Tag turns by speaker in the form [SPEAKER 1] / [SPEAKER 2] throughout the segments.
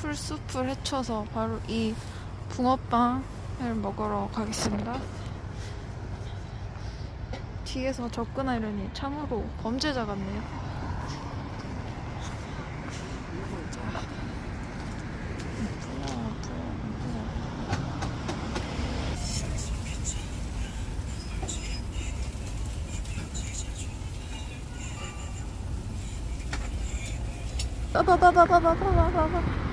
[SPEAKER 1] 풀숲을 헤쳐서 바로 이 붕어빵을 먹으러 가겠습니다. 뒤에서 접근하려니 참으로 범죄자 같네요. 빠바바바바바바바바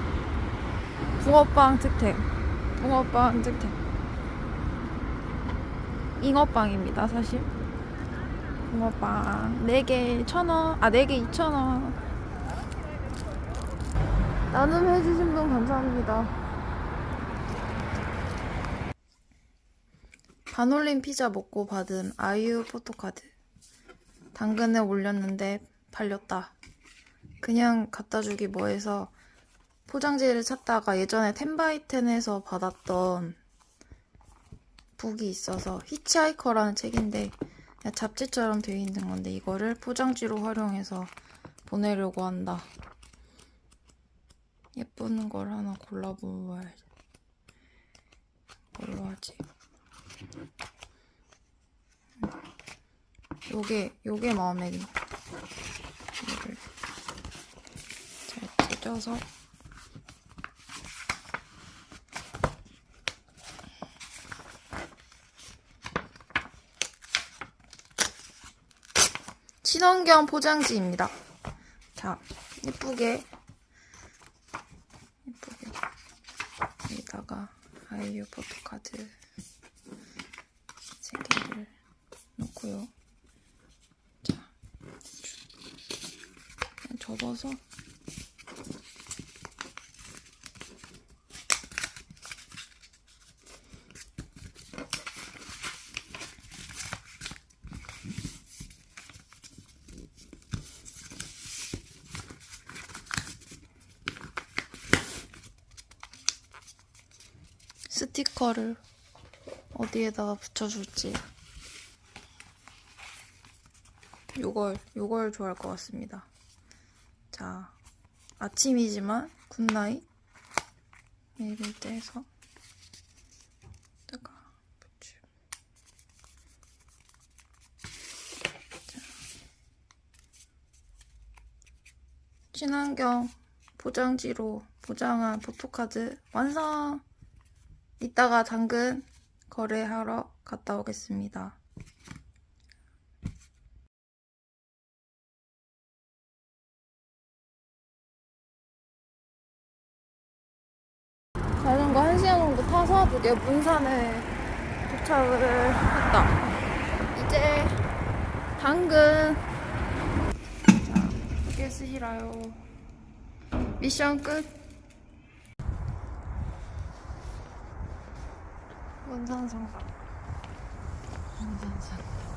[SPEAKER 1] 붕어빵 특템 붕어빵 특템 잉어빵입니다 사실. 붕어빵. 4개 1,000원 아 4개 2,000원. 나눔해주신 분 감사합니다. 반올림 피자 먹고 받은 아이유 포토카드. 당근에 올렸는데 팔렸다. 그냥 갖다 주기 뭐해서 포장지를 찾다가 예전에 텐바이텐에서 받았던 북이 있어서 히치하이커라는 책인데 그냥 잡지처럼 되어 있는 건데 이거를 포장지로 활용해서 보내려고 한다. 예쁜 걸 하나 골라보아야지. 뭘로 하지? 음. 요게 요게 마음에 든다. 이거를 잘 찢어서 친환경 포장지입니다. 자, 예쁘게 예쁘게 여기다가 아이유 포토카드 세 개를 넣고요. 자, 접어서 스티커를 어디에다가 붙여줄지 요걸 요걸 좋아할 것 같습니다 자 아침이지만 굿나잇 얘를 떼서 뜨가 붙여 자. 친환경 포장지로 포장한 포토카드 완성! 이따가 당근 거래하러 갔다 오겠습니다. 자전거 1시간 정도 타서 드디어 문산에 도착을 했다. 이제 당근 자, 크게 쓰시라요. 미션 끝. 원산성. 원산성